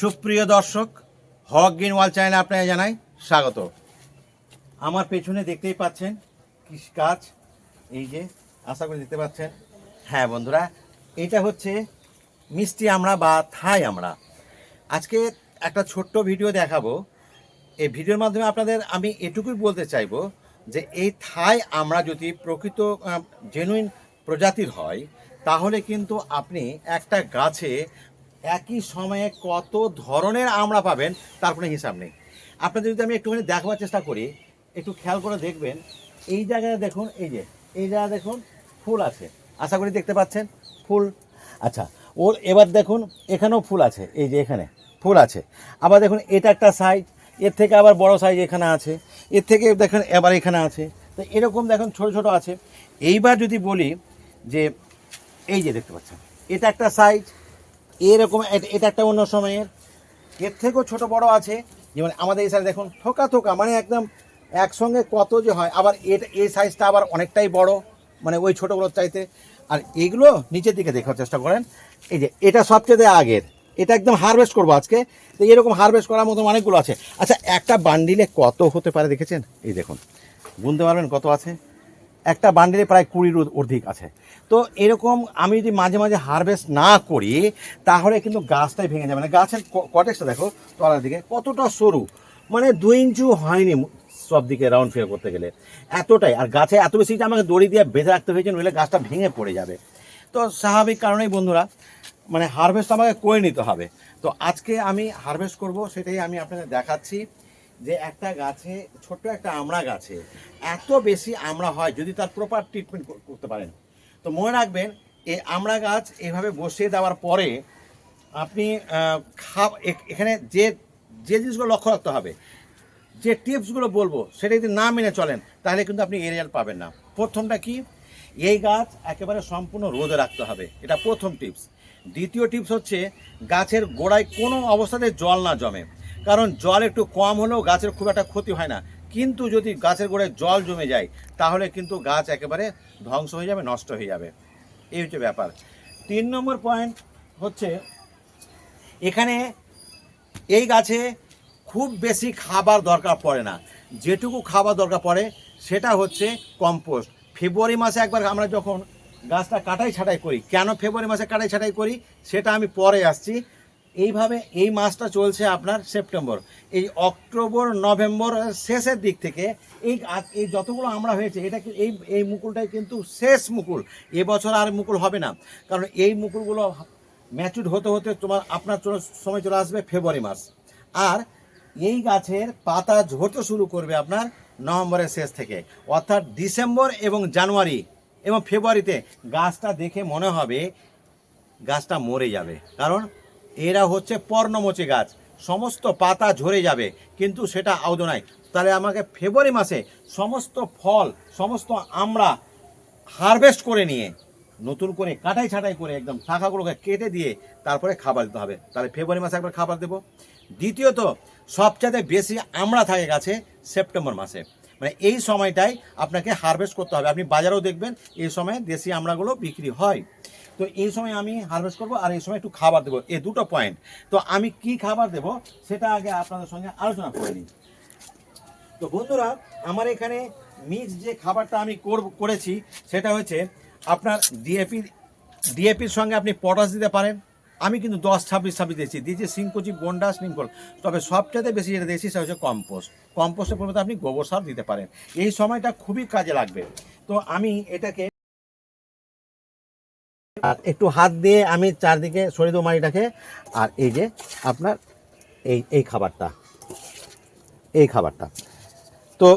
সুপ্রিয় দর্শক, হক গ্রিন ওয়াল চ্যানেলে আপনাকে জানাই স্বাগত। আমার পেছনে দেখতেই পাচ্ছেন কৃষিকাজ এই যে, আশা করি দেখতে পাচ্ছেন। হ্যাঁ বন্ধুরা, এটা হচ্ছে মিষ্টি আমরা বা থাই আমরা। আজকে একটা ছোট্ট ভিডিও দেখাবো। এই ভিডিওর মাধ্যমে আপনাদের আমি এটুকুই বলতে চাইব যে, এই থাই আমরা যদি প্রকৃত জেনুইন প্রজাতির হয়, তাহলে কিন্তু আপনি একটা গাছে একই সময়ে কত ধরনের আমরা পাবেন, তার কোনো হিসাব নেই। আপনাদের যদি আমি একটুখানি দেখবার চেষ্টা করি, একটু খেয়াল করে দেখবেন, এই জায়গায় দেখুন, এই যে, এই জায়গায় দেখুন, ফুল আছে। আশা করি দেখতে পাচ্ছেন, ফুল। আচ্ছা ওর এবার দেখুন, এখানেও ফুল আছে, এই যে এখানে, ফুল আছে। আবার দেখুন, এটা একটা সাইজ এর থেকে আবার বড় সাইজ এখানে আছে, এর থেকে দেখেন, এবার এখানে আছে। তো এরকম দেখুন, ছোট ছোট আছে। এইবার যদি বলি যে, এই যে দেখতে পাচ্ছেন, এটা একটা সাইজ এরকম এটা একটা অন্য সময়ের। এর থেকেও ছোট বড় আছে। যেমন আমাদের এই সাইজ দেখুন, থোকা থোকা মানে একদম একসঙ্গে কত যে হয়। আবার এটা, এই সাইজটা আবার অনেকটাই বড় মানে ওই ছোটোগুলোর চাইতে। আর এগুলো নিচের দিকে দেখার চেষ্টা করেন। এই যে, এটা সবচেয়ে আগের। এটা একদম হারভেস্ট করব আজকে। তো এরকম হারভেস্ট করার মতো অনেকগুলো আছে। আচ্ছা একটা বান্ডিলে কত হতে পারে দেখেছেন? এই দেখুন। বুঝতে পারবেন কত আছে? একটা বান্ডিলে প্রায় কুড়ির অধিক আছে। তো এরকম আমি যদি মাঝে মাঝে হারভেস্ট না করি, তাহলে কিন্তু গাছটাই ভেঙে যাবে না। গাছের কটেক্সটা দেখো, তলার দিকে কতটা সরু। মানে দুই ইঞ্চু হয়নি সব দিকে রাউন্ড ফিগার করতে গেলে। এতটাই। আর গাছে এত বেশি আমাকে দড়ি দিয়ে বেঁধে রাখতে হয়েছে, নইলে গাছটা ভেঙে পড়ে যাবে। তো স্বাভাবিক কারণেই বন্ধুরা মানে হারভেস্ট আমাকে করে নিতে হবে। তো আজকে আমি হারভেস্ট করব, সেটাই আমি আপনাদের দেখাচ্ছি। যে একটা গাছে, ছোট্ট একটা আমড়া গাছে এত বেশি আমড়া হয় যদি তার প্রপার ট্রিটমেন্ট করতে পারেন। তো মনে রাখবেন, এই আমড়া গাছ এভাবে বসিয়ে দেওয়ার পরে আপনি খা এখানে যে যে জিনিসগুলো লক্ষ্য রাখতে হবে, যে টিপসগুলো বলব, সেটা যদি না মেনে চলেন, তাহলে কিন্তু আপনি এরিয়াল পাবেন না। প্রথমটা কি? এই গাছ একেবারে সম্পূর্ণ রোদে রাখতে হবে। এটা প্রথম টিপস। দ্বিতীয় টিপস হচ্ছে, গাছের গোড়ায় কোনো অবস্থাতে জল না জমে। কারণ জল একটু কম হলেও গাছের খুব একটা ক্ষতি হয় না। কিন্তু যদি গাছের গোড়ায় জল জমে যায়, তাহলে কিন্তু গাছ একেবারে ধ্বংস হয়ে যাবে, নষ্ট হয়ে যাবে। এই হচ্ছে ব্যাপার। তিন নম্বর পয়েন্ট হচ্ছে, এখানে এই গাছে খুব বেশি খাবার দরকার পড়ে না। যেটুকু খাবার দরকার পড়ে, সেটা হচ্ছে কম্পোস্ট ফেব্রুয়ারি মাসে একবার আমরা যখন গাছটা কাটাই ছাটাই করি, কেন ফেব্রুয়ারি মাসে কাটাই ছাটাই করি, সেটা আমি পরে আসছি। এইভাবে এই মাসটা চলছে আপনার সেপ্টেম্বর। এই অক্টোবর, নভেম্বর শেষের দিক থেকে এই এই যতগুলো আমরা হয়েছে, এটা এই এই মুকুলটাই কিন্তু শেষ মুকুল। এবছর আর মুকুল হবে না। কারণ এই মুকুলগুলো ম্যাচুড হতে হতে তোমার আপনার সময় চলে আসবে ফেব্রুয়ারি মাস। আর এই গাছের পাতা ঝরতে শুরু করবে আপনার নভেম্বরের শেষ থেকে। অর্থাৎ ডিসেম্বর এবং জানুয়ারি এবং ফেব্রুয়ারিতে গাছটা দেখে মনে হবে গাছটা মরে যাবে। কারণ এরা হচ্ছে পর্ণমোচী গাছ। সমস্ত পাতা ঝরে যাবে, কিন্তু সেটা আউদ নাই। তাহলে আমাকে ফেব্রুয়ারি মাসে সমস্ত ফল, সমস্ত আমরা হারভেস্ট করে নিয়ে, নতুন করে কাটাই ছাটাই করে একদম শাখাগুলোকে কেটে দিয়ে তারপরে খাবার দিতে হবে। তাহলে ফেব্রুয়ারি মাসে একবার খাবার দেবো। দ্বিতীয়ত সবচেয়ে বেশি আমড়া থাকে গাছে সেপ্টেম্বর মাসে। মানে এই সময়টাই আপনাকে হারভেস্ট করতে হবে। আপনি বাজারেও দেখবেন, এই সময় দেশি আমড়াগুলো বিক্রি হয়। তো এই সময় আমি হারভেস্ট করব আর এই সময় একটু খাবার দেবো। এই দুটো পয়েন্ট তো আমি কি খাবার দেব সেটা আগে আপনাদের সঙ্গে আলোচনা করে নিই। তো বন্ধুরা, আমার এখানে মিক্স যে খাবারটা আমি করেছি, সেটা হচ্ছে আপনার ডিএপি ডিএপির সঙ্গে আপনি পটাশ দিতে পারেন। আমি কিন্তু দশ, ছাব্বিশ ছাব্বিশ দিয়েছি। দিয়েছি সিংকুচি বন্ডাস নিমকল তবে সবচেয়ে বেশি যেটা দিয়েছি সেটা হচ্ছে কম্পোস্ট কম্পোস্টের পরিবর্তে আপনি গোবর সার দিতে পারেন। এই সময়টা খুবই কাজে লাগবে। তো আমি এটাকে আর একটু হাত দিয়ে আমি চারদিকে সরিয়ে দেবো আর এই যে আপনার এই এই খাবারটা এই খাবারটা। তো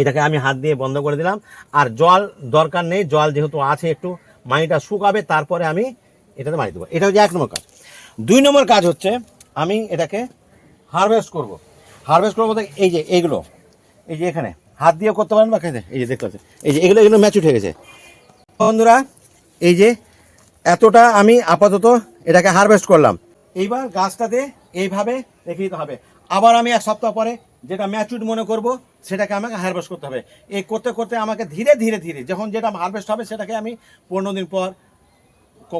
এটাকে আমি হাত দিয়ে বন্ধ করে দিলাম। আর জল দরকার নেই, জল যেহেতু আছে একটু, মাটিটা শুকাবে, তারপরে আমি এটাতে মারি দেবো। এটা হচ্ছে এক নম্বর কাজ। দুই নম্বর কাজ হচ্ছে, আমি এটাকে হারভেস্ট করব। হারভেস্ট করব বলতে এই যে এইগুলো এই যে এখানে। হাত দিয়ে করতে পারেন বা খেতে, এই যে দেখতে পাচ্ছেন। এই যে এগুলো এগুলো ম্যাচুট হয়ে গেছে। বন্ধুরা এই যে এতটা আমি আপাতত এটাকে হারভেস্ট করলাম। এইবার গাছটাতে এইভাবে রেখে দিতে হবে। আবার আমি এক সপ্তাহ পরে যেটা ম্যাচুড মনে করব, সেটাকে আমাকে হারভেস্ট করতে হবে। এই করতে করতে আমাকে ধীরে ধীরে ধীরে যখন যেটা হারভেস্ট হবে, সেটাকে আমি পনেরো দিন পর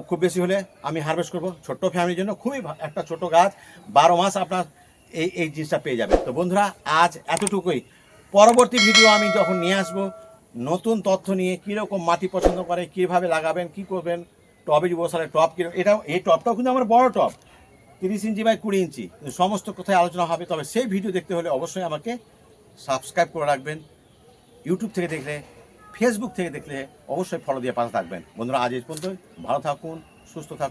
খুব বেশি হলে আমি হারভেস্ট করব। ছোট্ট ফ্যামিলির জন্য খুবই একটা ছোট গাছ, বারো মাস আপনার এই এই জিনিসটা পেয়ে যাবে। তো বন্ধুরা, আজ এতটুকুই। পরবর্তী ভিডিও আমি যখন নিয়ে আসব নতুন তথ্য নিয়ে কীরকম মাটি পছন্দ করে, কীভাবে লাগাবেন, কী করবেন টবে জৈব সারের টপ কীরকম, এটা, এই টপটাও কিন্তু আমার বড় টপ, তিরিশ ইঞ্চি বাই কুড়ি ইঞ্চি, সমস্ত কোথায় আলোচনা হবে, তবে সেই ভিডিও দেখতে হলে অবশ্যই আমাকে সাবস্ক্রাইব করে রাখবেন ইউটিউব থেকে দেখলে ফেসবুক থেকে দেখলে অবশ্যই ফলো দিয়ে পাশে থাকবেন। বন্ধুরা, আজ এই পর্যন্ত ভালো থাকুন, সুস্থ থাকুন।